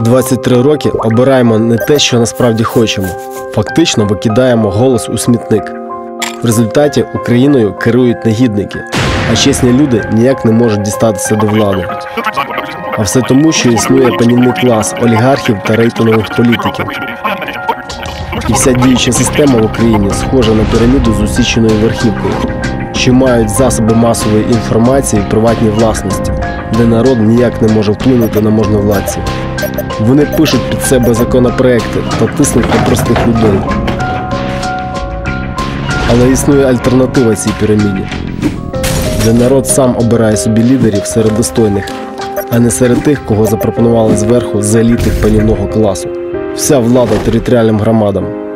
23 роки обираємо не те, що насправді хочемо. Фактично викидаємо голос у смітник. В результаті Україною керують негідники, а чесні люди ніяк не можуть дістатися до влади. А все тому, що існує панівний клас олігархів та рейтингових політиків. І вся діюча система в Україні схожа на піраміду з усіченою верхівкою, що мають засоби масової інформації в приватній власності, де народ ніяк не може вплинути на можновладців. Вони пишуть під себе законопроекти та тиснуть на простих людей. Але існує альтернатива цій піраміді, де народ сам обирає собі лідерів серед достойних, а не серед тих, кого запропонували зверху з панівного класу. Вся влада територіальним громадам.